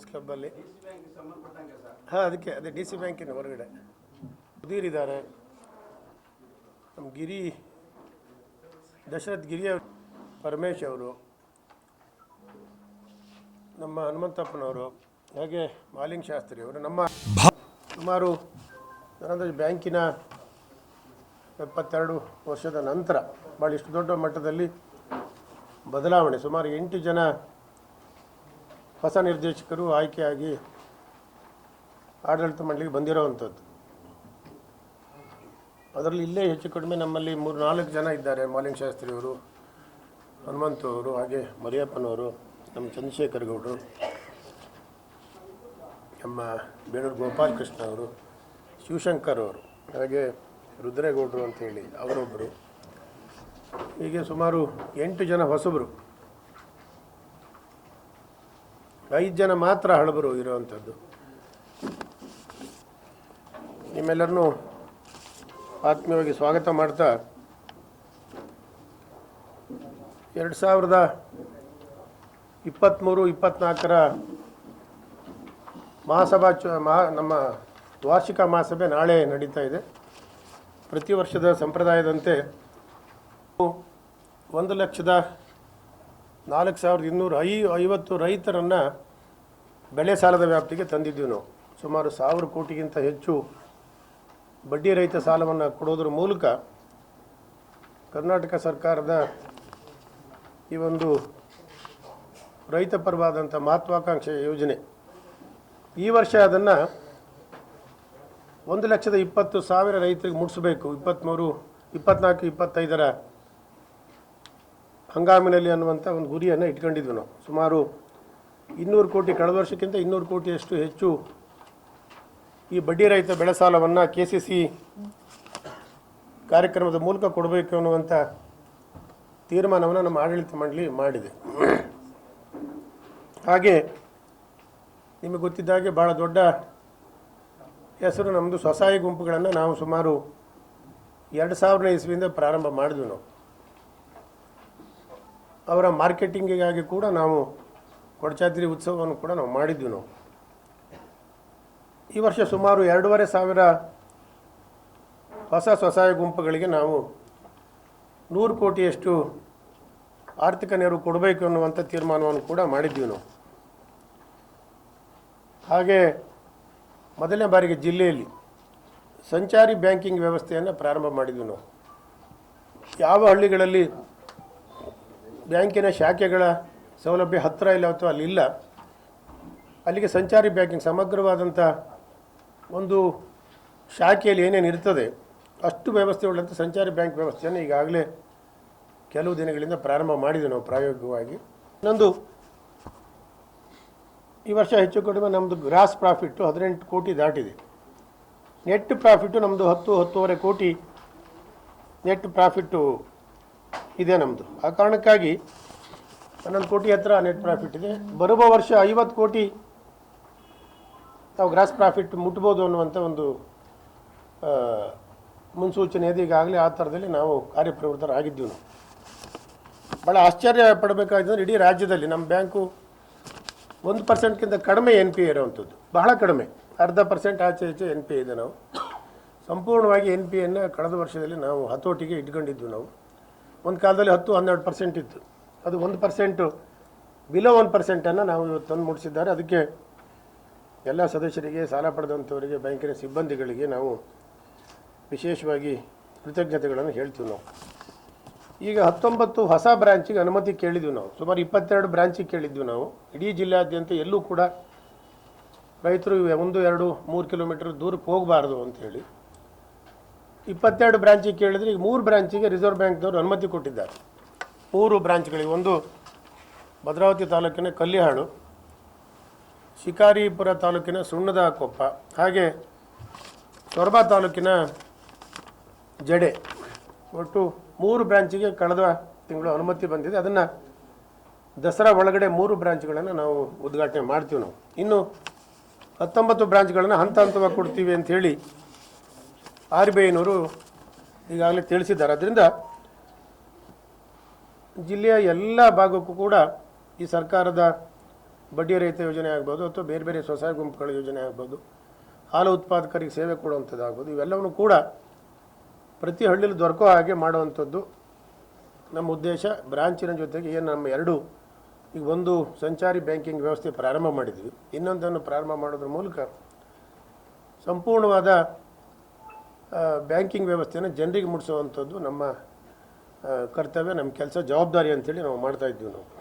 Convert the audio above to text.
Lovers ಕ್ಲಬ್ಬಲ್ಲಿ ಹಾಂ, ಅದಕ್ಕೆ, ಅದೇ ಡಿ ಸಿ ಬ್ಯಾಂಕಿನ ಹೊರಗಡೆ. ಸುಧೀರ್ ಇದ್ದಾರೆ ನಮ್ಮ ಗಿರಿ, ದಶರಥ್ ಗಿರಿ ಅವರು, ಪರಮೇಶ್ ಅವರು, ನಮ್ಮ ಹನುಮಂತಪ್ಪನವರು, ಹಾಗೆ ಮಾಲಿಂಗ್ ಶಾಸ್ತ್ರಿ ಅವರು, ನಮ್ಮ ಸುಮಾರು ಬ್ಯಾಂಕಿನ ಎಪ್ಪತ್ತೆರಡು ವರ್ಷದ ನಂತರ ಭಾಳ ಇಷ್ಟು ದೊಡ್ಡ ಮಟ್ಟದಲ್ಲಿ ಬದಲಾವಣೆ, ಸುಮಾರು ಎಂಟು ಜನ ಹೊಸ ನಿರ್ದೇಶಕರು ಆಯ್ಕೆಯಾಗಿ ಆಡಳಿತ ಮಂಡಳಿಗೆ ಬಂದಿರೋವಂಥದ್ದು. ಅದರಲ್ಲಿ ಇಲ್ಲೇ ಹೆಚ್ಚು ಕಡಿಮೆ ನಮ್ಮಲ್ಲಿ ಮೂರು ನಾಲ್ಕು ಜನ ಇದ್ದಾರೆ ಮಾಲಿಂಗ್ ಶಾಸ್ತ್ರಿಯವರು, ಹನುಮಂತು ಅವರು, ಹಾಗೆ ಮರಿಯಪ್ಪನವರು ನಮ್ಮ ಚಂದ್ರಶೇಖರ್ ಗೌಡರು, ನಮ್ಮ ಬೇಣೂರು ಗೋಪಾಲಕೃಷ್ಣ ಅವರು, ಶಿವಶಂಕರ್ ಅವರು, ಹಾಗೆ ರುದ್ರೇಗೌಡರು ಅಂತ ಹೇಳಿ ಅವರೊಬ್ಬರು. ಹೀಗೆ ಸುಮಾರು ಎಂಟು ಜನ ಹೊಸಬರು. ಐದು ಜನ ಮಾತ್ರ ಹಳಬರು ಇರುವಂಥದ್ದು. ನಿಮ್ಮೆಲ್ಲರನ್ನೂ ಆತ್ಮೀಯವಾಗಿ ಸ್ವಾಗತ ಮಾಡ್ತಾ ಎರಡು ಸಾವಿರದ ಇಪ್ಪತ್ತ್ಮೂರು ಇಪ್ಪತ್ತ್ನಾಲ್ಕರ ಮಹಾಸಭಾ ಚು, ಮಹಾ, ನಮ್ಮ ವಾರ್ಷಿಕ ಮಹಾಸಭೆ ನಾಳೆ ನಡೀತಾ ಇದೆ. ಪ್ರತಿ ವರ್ಷದ ಸಂಪ್ರದಾಯದಂತೆ ಒಂದು ಲಕ್ಷದ ನಾಲ್ಕು ಸಾವಿರದ ಇನ್ನೂರ ಐ, ಐವತ್ತು ರೈತರನ್ನು ಬೆಳೆ ಸಾಲದ ವ್ಯಾಪ್ತಿಗೆ ತಂದಿದ್ದೀವಿ ನಾವು. ಸುಮಾರು ಸಾವಿರ ಕೋಟಿಗಿಂತ ಹೆಚ್ಚು ಬಡ್ಡಿ ರಹಿತ ಸಾಲವನ್ನು ಕೊಡೋದ್ರ ಮೂಲಕ ಕರ್ನಾಟಕ ಸರ್ಕಾರದ ಈ ಒಂದು ರೈತ ಪರವಾದಂಥ ಮಹತ್ವಾಕಾಂಕ್ಷೆ ಯೋಜನೆ. ಈ ವರ್ಷ ಅದನ್ನು ಒಂದು ಲಕ್ಷದ ಇಪ್ಪತ್ತು ಸಾವಿರ ರೈತರಿಗೆ ಮುಟ್ಟಿಸಬೇಕು ಇಪ್ಪತ್ತ್ಮೂರು ಇಪ್ಪತ್ನಾಲ್ಕು, ಇಪ್ಪತ್ತೈದರ ಹಂಗಾಮಿನಲ್ಲಿ ಅನ್ನುವಂಥ ಒಂದು ಗುರಿಯನ್ನು ಇಟ್ಕೊಂಡಿದ್ವಿ ನಾವು. ಸುಮಾರು ಇನ್ನೂರು ಕೋಟಿ ಕಳೆದ ವರ್ಷಕ್ಕಿಂತ ಇನ್ನೂರು ಕೋಟಿಯಷ್ಟು ಹೆಚ್ಚು ಈ ಬಡ್ಡಿ ರಹಿತ ಬೆಳೆ ಸಾಲವನ್ನು ಕೆ ಸಿ ಸಿ ಕಾರ್ಯಕ್ರಮದ ಮೂಲಕ ಕೊಡಬೇಕು ಅನ್ನುವಂಥ ತೀರ್ಮಾನವನ್ನು ನಮ್ಮ ಆಡಳಿತ ಮಂಡಳಿ ಮಾಡಿದೆ. ಹಾಗೆ ನಿಮಗೆ ಗೊತ್ತಿದ್ದ ಹಾಗೆ ಭಾಳ ದೊಡ್ಡ ಹೆಸರು ನಮ್ಮದು ಸ್ವಸಹಾಯ ಗುಂಪುಗಳನ್ನು ನಾವು ಸುಮಾರು ಎರಡು ಸಾವಿರನೇ ಇಸ್ವಿಯಿಂದ ಪ್ರಾರಂಭ ಮಾಡಿದ್ವಿ ನಾವು. ಅವರ ಮಾರ್ಕೆಟಿಂಗಿಗಾಗಿ ಕೂಡ ನಾವು ಕೊಡಚಾದ್ರಿ ಉತ್ಸವವನ್ನು ಕೂಡ ನಾವು ಮಾಡಿದ್ವಿ ನಾವು. ಈ ವರ್ಷ ಸುಮಾರು ಎರಡೂವರೆ ಸಾವಿರ ಹೊಸ ಸ್ವಸಹಾಯ ಗುಂಪುಗಳಿಗೆ ನಾವು ನೂರು ಕೋಟಿಯಷ್ಟು ಆರ್ಥಿಕ ನೆರವು ಕೊಡಬೇಕು ಅನ್ನುವಂಥ ತೀರ್ಮಾನವನ್ನು ಕೂಡ ಮಾಡಿದ್ದೀವಿ ನಾವು. ಹಾಗೆ ಮೊದಲನೇ ಬಾರಿಗೆ ಜಿಲ್ಲೆಯಲ್ಲಿ ಸಂಚಾರಿ ಬ್ಯಾಂಕಿಂಗ್ ವ್ಯವಸ್ಥೆಯನ್ನು ಪ್ರಾರಂಭ ಮಾಡಿದ್ವಿ ನಾವು. ಯಾವ ಹಳ್ಳಿಗಳಲ್ಲಿ ಬ್ಯಾಂಕಿನ ಶಾಖೆಗಳ ಸೌಲಭ್ಯ ಹತ್ತಿರ ಇಲ್ಲ ಅಥವಾ ಅಲ್ಲಿಲ್ಲ ಅಲ್ಲಿಗೆ ಸಂಚಾರಿ ಬ್ಯಾಂಕಿಂಗ್ ಸಮಗ್ರವಾದಂಥ ಒಂದು ಶಾಖೆಯಲ್ಲಿ ಏನೇನು ಇರ್ತದೆ, ಅಷ್ಟು ವ್ಯವಸ್ಥೆ ಉಳ್ಳಂಥ ಸಂಚಾರಿ ಬ್ಯಾಂಕ್ ವ್ಯವಸ್ಥೆಯನ್ನು ಈಗಾಗಲೇ ಕೆಲವು ದಿನಗಳಿಂದ ಪ್ರಾರಂಭ ಮಾಡಿದೆ ನಾವು ಪ್ರಾಯೋಗಿಕವಾಗಿ. ಇನ್ನೊಂದು, ಈ ವರ್ಷ ಹೆಚ್ಚು ಕಡಿಮೆ ನಮ್ಮದು ಗ್ರಾಸ್ ಪ್ರಾಫಿಟ್ಟು ಹದಿನೆಂಟು ಕೋಟಿ ದಾಟಿದೆ. ನೆಟ್ ಪ್ರಾಫಿಟ್ಟು ನಮ್ಮದು ಹತ್ತು, ಹತ್ತುವರೆ ಕೋಟಿ ನೆಟ್ ಪ್ರಾಫಿಟ್ಟು ಇದೆ ನಮ್ಮದು ಆ ಕಾರಣಕ್ಕಾಗಿ ಹನ್ನೊಂದು ಕೋಟಿ ಹತ್ರ ನೆಟ್ ಪ್ರಾಫಿಟ್ ಇದೆ. ಬರುವ ವರ್ಷ ಐವತ್ತು ಕೋಟಿ ನಾವು ಗ್ರಾಸ್ ಪ್ರಾಫಿಟ್ ಮುಟ್ಬೋದು ಅನ್ನುವಂಥ ಒಂದು ಮುನ್ಸೂಚನೆ ಇದೆ ಈಗಾಗಲೇ ಆ ಥರದಲ್ಲಿ ನಾವು ಕಾರ್ಯಪ್ರವೃತ್ತರಾಗಿದ್ದೀವಿ. ನಾವು ಭಾಳ ಆಶ್ಚರ್ಯ ಪಡಬೇಕಾದ್ರೆ ಇಡೀ ರಾಜ್ಯದಲ್ಲಿ ನಮ್ಮ ಬ್ಯಾಂಕು ಒಂದು ಪರ್ಸೆಂಟ್ಗಿಂತ ಕಡಿಮೆ ಎನ್ ಪಿ ಇರೋವಂಥದ್ದು. ಬಹಳ ಕಡಿಮೆ. ಅರ್ಧ ಪರ್ಸೆಂಟ್ ಆಚೆ ಈಚೆ ಎನ್ ಪಿ ಇದೆ ನಾವು. ಸಂಪೂರ್ಣವಾಗಿ ಎನ್ ಪಿ ಅನ್ನು ಕಳೆದ ವರ್ಷದಲ್ಲಿ ನಾವು ಹತೋಟಿಗೆ ಇಟ್ಕೊಂಡಿದ್ವಿ ನಾವು. ಒಂದು ಕಾಲದಲ್ಲಿ ಹತ್ತು ಹನ್ನೆರಡು ಪರ್ಸೆಂಟ್ ಇತ್ತು. ಅದು ಒಂದು ಪರ್ಸೆಂಟು ಬಿಲೋ ಒನ್ ಪರ್ಸೆಂಟನ್ನು ನಾವು ಇವತ್ತು ತಂದು ಮುಟ್ಟಿಸಿದ್ದಾರೆ ಅದಕ್ಕೆ ಎಲ್ಲ ಸದಸ್ಯರಿಗೆ, ಸಾಲ ಪಡೆದಂಥವರಿಗೆ, ಬ್ಯಾಂಕಿನ ಸಿಬ್ಬಂದಿಗಳಿಗೆ ನಾವು ವಿಶೇಷವಾಗಿ ಕೃತಜ್ಞತೆಗಳನ್ನು ಹೇಳ್ತೀವಿ ನಾವು. ಈಗ ಹತ್ತೊಂಬತ್ತು ಹೊಸ ಬ್ರಾಂಚಿಗೆ ಅನುಮತಿ ಕೇಳಿದ್ವಿ ನಾವು. ಸುಮಾರು ಇಪ್ಪತ್ತೆರಡು ಬ್ರಾಂಚಿಗೆ ಕೇಳಿದ್ವಿ ನಾವು. ಇಡೀ ಜಿಲ್ಲೆಯಾದ್ಯಂತ ಎಲ್ಲೂ ಕೂಡ ರೈತರು ಒಂದು, ಎರಡು, ಮೂರು ಕಿಲೋಮೀಟರ್ ದೂರಕ್ಕೆ ಹೋಗಬಾರ್ದು ಅಂಥೇಳಿ ಇಪ್ಪತ್ತೆರಡು ಬ್ರಾಂಚಿಗೆ ಕೇಳಿದ್ರೆ ಈಗ ಮೂರು ಬ್ರಾಂಚಿಗೆ ರಿಸರ್ವ್ ಬ್ಯಾಂಕ್ದವರು ಅನುಮತಿ ಕೊಟ್ಟಿದ್ದಾರೆ. ಮೂರು ಬ್ರಾಂಚ್ಗಳಿಗೆ ಒಂದು ಭದ್ರಾವತಿ ತಾಲೂಕಿನ ಕಲ್ಲಿಹಾಳು, ಶಿಕಾರಿಪುರ ತಾಲೂಕಿನ ಸುಣ್ಣದ ಕೊಪ್ಪ ಹಾಗೆ ಸೊರಬ ತಾಲೂಕಿನ ಜಡೆ. ಒಟ್ಟು ಮೂರು ಬ್ರಾಂಚಿಗೆ ಕಳೆದ ತಿಂಗಳು ಅನುಮತಿ ಬಂದಿದೆ. ಅದನ್ನು ದಸರಾ ಒಳಗಡೆ ಮೂರು ಬ್ರಾಂಚ್ಗಳನ್ನು ನಾವು ಉದ್ಘಾಟನೆ ಮಾಡ್ತೀವಿ ನಾವು. ಇನ್ನು ಹತ್ತೊಂಬತ್ತು ಬ್ರಾಂಚ್ಗಳನ್ನು ಹಂತ ಹಂತವಾಗಿ ಕೊಡ್ತೀವಿ ಅಂಥೇಳಿ ಆರ್ ಬಿ ಐನವರು ಈಗಾಗಲೇ ತಿಳಿಸಿದ್ದಾರೆ. ಅದರಿಂದ ಜಿಲ್ಲೆಯ ಎಲ್ಲ ಭಾಗಕ್ಕೂ ಕೂಡ ಈ ಸರ್ಕಾರದ ಬಡ್ಡಿ ರಹಿತ ಯೋಜನೆ ಆಗ್ಬೋದು ಅಥವಾ ಬೇರೆ ಬೇರೆ ಸ್ವಸಹಾಯ ಗುಂಪುಗಳ ಯೋಜನೆ ಆಗ್ಬೋದು. ಹಾಲು ಉತ್ಪಾದಕರಿಗೆ ಸೇವೆ ಕೊಡುವಂಥದ್ದು ಆಗ್ಬೋದು ಇವೆಲ್ಲವನ್ನು ಕೂಡ ಪ್ರತಿ ಹಳ್ಳಿಲಿ ದೊರಕೋ ಹಾಗೆ ಮಾಡುವಂಥದ್ದು ನಮ್ಮ ಉದ್ದೇಶ. ಬ್ರಾಂಚಿನ ಜೊತೆಗೆ ಏನು ನಮ್ಮ ಎರಡು ಈಗ ಒಂದು ಸಂಚಾರಿ ಬ್ಯಾಂಕಿಂಗ್ ವ್ಯವಸ್ಥೆ ಪ್ರಾರಂಭ ಮಾಡಿದ್ವಿ. ಇನ್ನೊಂದನ್ನು ಪ್ರಾರಂಭ ಮಾಡೋದ್ರ ಮೂಲಕ ಸಂಪೂರ್ಣವಾದ ಬ್ಯಾಂಕಿಂಗ್ ವ್ಯವಸ್ಥೆಯನ್ನು ಜನರಿಗೆ ಮುಟ್ಟಿಸುವಂಥದ್ದು ನಮ್ಮ ಕರ್ತವ್ಯ ನಮ್ಮ ಕೆಲಸ ಜವಾಬ್ದಾರಿ ಅಂತೇಳಿ ನಾವು ಮಾಡ್ತಾ ಇದ್ದೀವಿ ನಾವು.